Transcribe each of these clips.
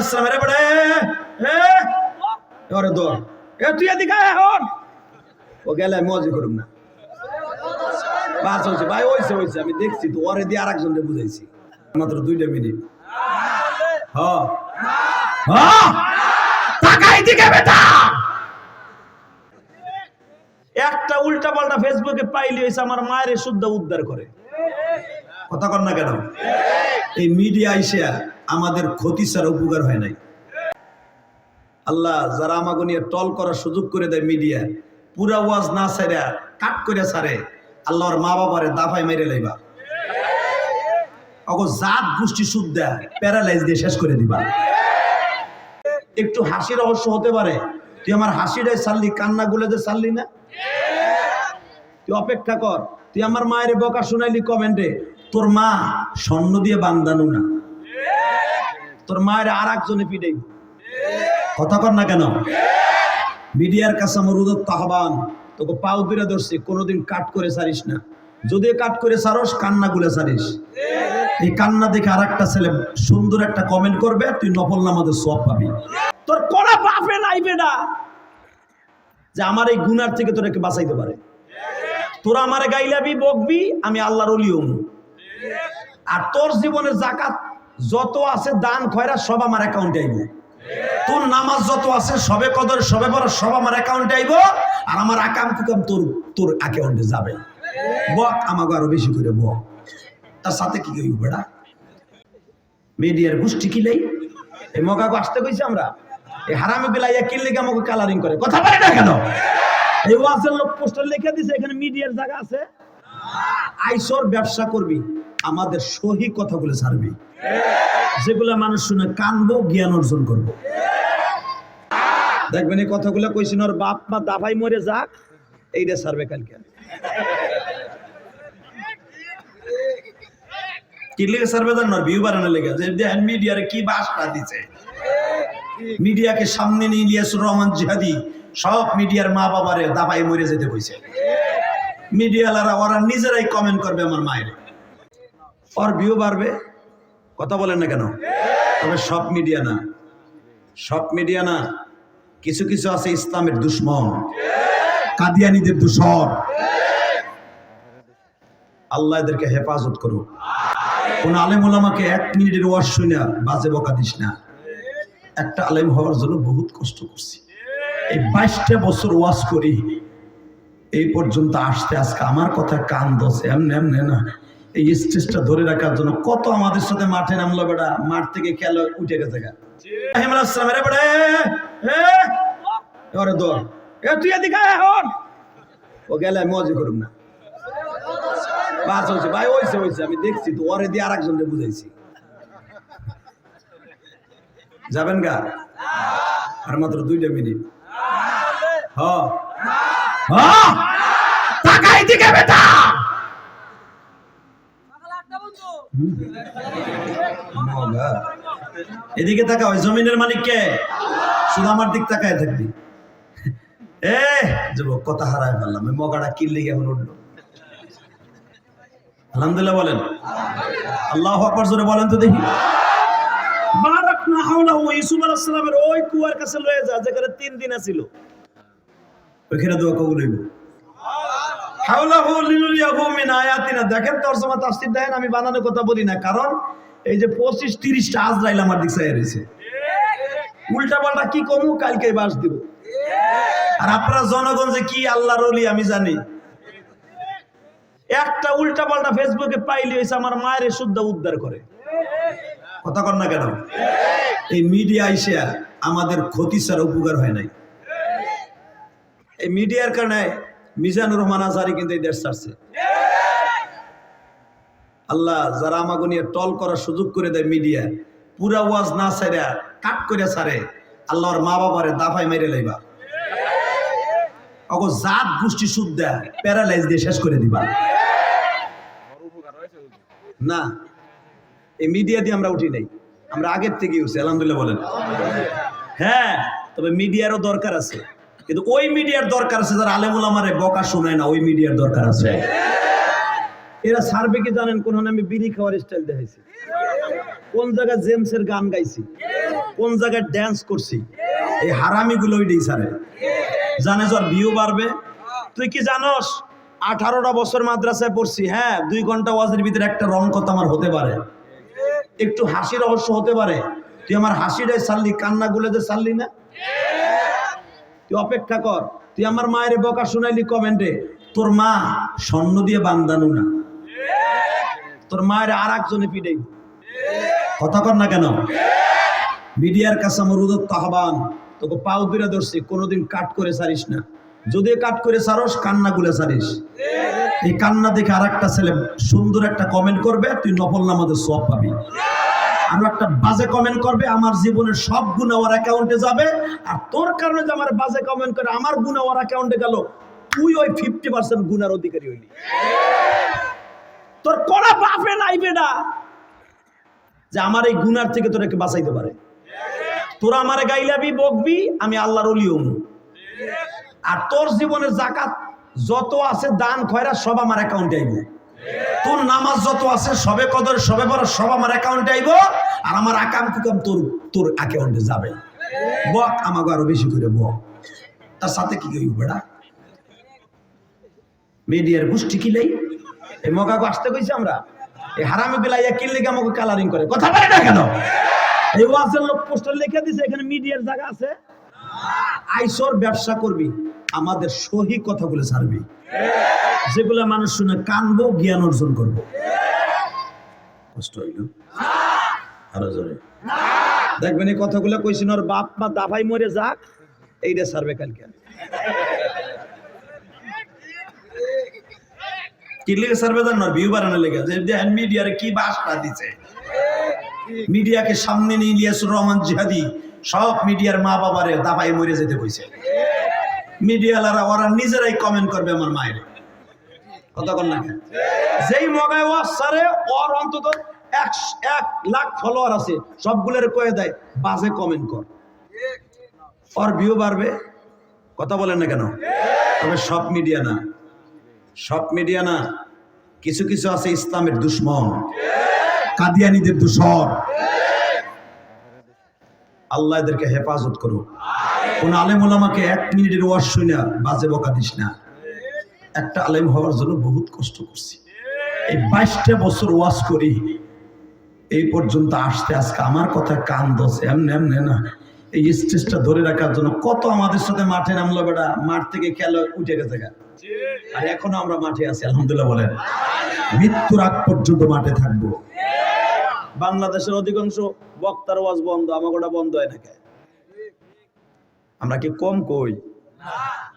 আসসালাম রে বড়ে এ? ওরে দো এ, তুই এদিকে এখন ও গেলে মজি করুম না। বাস হয়েছে, ভাই, হয়েছে হয়েছে, আমি দেখছি তো, ওরে দিয়ে আরেকজনকে বুঝাইছি। মাত্র দুইটা মিনিট। হ্যাঁ হ্যাঁ তাকাই দিকে বেটা! একটা উল্টা পাল্টা ফেসবুকে পাইলে হয়েছে আমার মায়ের শুদ্ধ উদ্ধার করে। কথা কর না কেন? এই মিডিয়া এসে আমাদের ক্ষতি ছাড়া উপকার হয় নাই। আল্লাহ যারা আমাকে নিয়ে টল করার সুযোগ করে দেয় মিডিয়া পুরা ওয়াজ না সাইরা কাট করে সারে আল্লাহর মা বাবারে দাফাই মেরে লাইবা। অগো জাত গোষ্ঠী সুদ দেয় প্যারালাইজ দিয়ে শেষ করে দিবা। একটু হাসি রহস্য হতে পারে, তুই আমার হাসিটাই সারলি কান্না গুলে যে সারলি না? তুই অপেক্ষা কর, তুই আমার মায়ের বকা শুনাইলি কমেন্টে, তোর মা স্বর্ণ দিয়ে বান্ধানো না। তোর মায়ের আর একজনে পিটাইব কথা কর না কেন? মিডিয়ার কাছে আমার উদত্ত আহ্বান, তোকে পাও দূরে ধরছি, কোনোদিন কাট করে সারিস না। যদি কাট করে সারস কান্না গুলে সারিস এই কান্না দেখে আর একটা ছেলে সুন্দর একটা কমেন্ট করবে, তুই নফল নামাজের সব পাবি। তোর কোনা বাপে নাইবে না যে আমার এই গুনার থেকে তোরাকে বাঁচাইতে পারে? তোরা আমারে গাইলাবি, বকবি, আমি আল্লাহর অলি আর তোর জীবনে জাকাত যত আছে দান খয়রা সব আমার অ্যাকাউন্টে আইব। তোর নামাজ যত আছে, সবে কদর, সবে বড় সব আমার অ্যাকাউন্টে আইব, আর আমার আকাম কুকাম তোর তোর অ্যাকাউন্টে যাবে। বক আমাকে আরও বেশি করে বক। তার সাথে কি কইব বেড়া মিডিয়ার গোষ্ঠী কিলাই এই মগাকে আসতে কইছি আমরা? এই হারামি বিলাইয়া কিনলে আমাকে কালারিং করে। কথা বলে না কেন? এই ওয়াজের লোক পোস্টার লিখে দিছে, এখানে মিডিয়ার জায়গা আছে। আইসর ব্যবসা করবি। আমাদের সহি কথাগুলো ছাড়বি। যেগুলো মানুষ শুনে কানবো, জ্ঞান অর্জন করব। দেখবেন এই কথাগুলো কইছেন, ওর বাপ মা দাভাই মরে যাক এইটা ছাড়বে কালকে কি লেগে সার্ভে জানো? ভিউ বাড়ানোর লেগে। দেখেন মিডিয়ারে কি বাসটা দিছে। মিডিয়াকে সামনে নিয়ে ইলিয়াসুর রহমান জিহাদি। সব মিডিয়ার মা বাবারে দাবাই মরে যেতে কইছে। মিডিয়ালারা, ওরা নিজেরাই কমেন্ট করবে আমার মায়ের। ওর ভিউ বাড়বে। কথা বলেন না কেন? তবে সব মিডিয়া না। সব মিডিয়া না। কিছু কিছু আছে ইসলামের দুশ্মন। কাদিয়ানিদের দূষণ। আল্লাহ এদেরকে হেফাজত করুক। কোন আলেম ওলামাকে এক মিনিটের ওয়াজ শুনে বাজে বকা দিস না। একটা আলেম হওয়ার জন্য বহুত কষ্ট করছি। এই বাইশটা বছর ওয়াজ করি, এই পর্যন্ত আসতে আজকে আমার কথা কান দছে এমনি এমনি না। এই স্টেজটা ধরে রাখার জন্য কত আমাদের সাথে মাঠে নামলো বেড়া মাঠ থেকে খেলো উঠে গেছে গা। তুই এখন। ও গেলে করুম না। ভাই আমি দেখছি তো, ওরে দিয়ে যাবেন গা? আর মাত্র দুইটা মিনিট। হ্যাঁ এদিকে তাকা ওই জমিনের মালিক কে? শুধু আমার দিক তাকায় থাকবি। এ, যুবক, কথা হারায় ফেললাম। ওই মগাটা কিনলে এখন উঠল? আলহামদুলিল্লাহ বলেন। আল্লাহ আকবার জোরে বলেন তো দেখি। বারাক না ওই কাছে যা, যেখানে তিন দিন ওইখানে দোয়া কবুল দেখেন তরজমা, তাফসীর দেখেন আমি বানানোর কথা বলি না। কারণ এই যে 25 30 টা আজরাইল আমার দিক চাই উল্টা পাল্টা কি কমু? কালকে বাস দিব। আর আপনারা জনগণ যে কি আল্লাহর ওলি, আমি জানি। একটা উল্টা পাল্টা ফেসবুকে পাইলে হয়েছে আমার মায়ের শুদ্ধ উদ্ধার করে। কথা কর না কেন? এই মিডিয়া এসে আমাদের ক্ষতি ছাড়া উপকার হয় নাই। এই মিডিয়ার কারণে মিজানুর রহমান আজহারি কিন্তু এই দেশ ছাড়ছে। আল্লাহ যারা আমাকে নিয়ে টল করার সুযোগ করে দেয় মিডিয়া, পুরা ওয়াজ না সাইরা কাট করে সারে আল্লাহর মা বাবারে দাফাই মেরে লাইবা। অগো জাত গোষ্ঠী সুদ দেয়, প্যারালাইজ দিয়ে শেষ করে দিবা। না, এই মিডিয়া দিয়ে আমরা উঠি নাই। আমরা আগের থেকে উঠছি, আলহামদুলিল্লাহ বলেন। হ্যাঁ তবে মিডিয়ারও দরকার আছে। কিন্তু ওই মিডিয়ার দরকার আছে যারা আলেমুল আমারে বকা শোনায় না ওই মিডিয়ার দরকার আছে। এরা সার্ভে কি জানেন? কোন আমি বিড়ি খাওয়ার স্টাইল দেখাইছি। কোন জায়গায় জেমসের গান গাইছি? কোন জায়গায় ড্যান্স করছি? এই হারামি গুলো ওই সারে জানে তোর ভিউ বাড়বে। তুই কি জানোস? আঠারোটা বছর মাদ্রাসায় পড়ছি হ্যাঁ দুই ঘণ্টা ওয়াজের ভিতরে একটা রং কথা আমার হতে পারে। একটু হাসি রহস্য হতে পারে। তুই আমার হাসিটাই সারলি কান্না গুলে যে সারলি না? তুই অপেক্ষা কর। তুই আমার মায়ের বকা শুনাইলি কমেন্টে, তোর মা স্বর্ণ দিয়ে বান্দানু না। তোর মায়ের আর একজনে পিটাই। কথা কর না কেন? মিডিয়ার কাছে আমার উদত্ত আহ্বান, তোকে পাও দূরে ধরছি, কোনোদিন কাট করে সারিস না। যদি কাট করে সারস কান্না গুলে সারিস এই কান্না দেখে আর একটা ছেলে সুন্দর একটা কমেন্ট করবে, তুই নফল নামাজের সব পাবি। আরও একটা বাজে কমেন্ট করবে, আমার জীবনের সব গুণ ওর অ্যাকাউন্টে যাবে। আর তোর কারণে যে আমার বাজে কমেন্ট করে, আমার গুণ ওর অ্যাকাউন্টে গেল, তুই ওই ফিফটি পার্সেন্ট গুণার অধিকারী হইলি। তোর কড়া বাপে নাইবে না। যে আমার এই গুনার থেকে তোরাকে বাঁচাইতে পারে। তোরা আমারে গাইলাবি বকবি, আমি আল্লাহর অলিয়ম আর তোর জীবনের জাকাত যত আছে, দান খয়রা সব আমার অ্যাকাউন্টে আইব। তোর নামাজ যত আছে, সবে কদর, সবে বড় সব আমার অ্যাকাউন্টে আইব, আর আমার আকাম কুকাম তোর তোর অ্যাকাউন্টে যাবে। বক আমাকে আরও বেশি করে বক। তার সাথে কি কইব বেড়া? মিডিয়ার গোষ্ঠী কিলাই এই মগাকে আসতে কইছি আমরা? এই হারামি বিলাইয়া কিনলে আমাকে কালারিং করে। কথা বলে না কেন? এই ওয়াজের লোক পোস্টার লিখে দিছে, এখানে মিডিয়ার জায়গা আছে। আইসর ব্যবসা করবি, আমাদের সহি কথাগুলো ছাড়বি। যেগুলো মানুষ শুনে কানবো, জ্ঞান অর্জন করব। কষ্ট হইল আরও জোরে। দেখবেন এই কথাগুলো কইছেন, ওর বাপ মা দাভাই মরে যাক, এইটা ছাড়বে কালকে কি লেগে সার্ভে জানো? ভিউ বাড়ানোর লেগে দেখেন মিডিয়ারে কি বাসটা দিছে। মিডিয়াকে সামনে নিয়ে ইলিয়াসুর রহমান জিহাদি। সব মিডিয়ার মা বাবারে দাবাই মরে যেতে কইছে। মিডিয়ালারা, ওরা নিজেরাই কমেন্ট করবে আমার মায়ের। কথা না যেই মগায় ওয়াজ সারে ওর অন্তত এক এক লাখ ফলোয়ার আছে। সবগুলোর কয়ে দেয়, বাজে কমেন্ট কর। ওর ভিউ বাড়বে। কথা বলেন না কেন? তবে সব মিডিয়া না। সব মিডিয়া না। কিছু কিছু আছে ইসলামের দুশ্মন। কাদিয়ানিদের দূষণ আল্লাহ এদেরকে হেফাজত করো কোন আলেম ওলামাকে এক মিনিটের ওয়াজ শুনে বাজে বকা দিস না। একটা আলেম হওয়ার জন্য বহুত কষ্ট করছি। এই বাইশটা বছর ওয়াজ করি, এই পর্যন্ত আসতে, আজকে আমার কথা কান দছে এমনি এমনি না এই স্টেজটা ধরে রাখার জন্য কত আমাদের সাথে মাঠে নামলো বেটা, মাঠ থেকে খেলা, উঠে গেছে। আর এখনও আমরা মাঠে আছি, আলহামদুলিল্লাহ বলেন। মৃত্যুর আগ পর্যন্ত মাঠে থাকব। বাংলাদেশের অধিকাংশ বক্তার ওয়াজ বন্ধ আমাকে ওটা বন্ধ হয় না আমরা কি কম কই?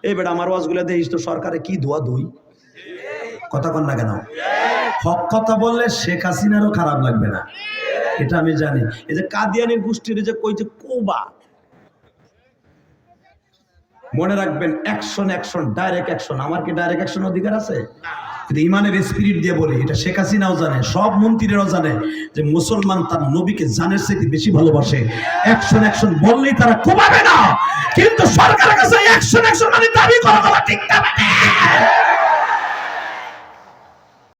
এই বেটা আমার দেখিস তো, সরকারে কি ধোয়া দুই? কথা কন না কেন? হক কথা বললে শেখ হাসিনারও খারাপ লাগবে না। এটা আমি জানি। এই যে কাদিয়ানির গোষ্ঠীর যে কই যে কোবা, মনে রাখবেন অ্যাকশন অ্যাকশন ডাইরেক্ট অ্যাকশন আমার কি ডাইরেক্ট অ্যাকশন অধিকার আছে? কিন্তু ইমানের স্পিরিট দিয়ে বলি, এটা শেখ হাসিনাও জানে, সব মন্ত্রীরাও জানে যে মুসলমান তার নবীকে জানের চাইতে বেশি ভালোবাসে। অ্যাকশন অ্যাকশন বললেই তারা কমাবে না। কিন্তু সরকারের কাছে অ্যাকশন অ্যাকশন মানে দাবি করা ঠিক না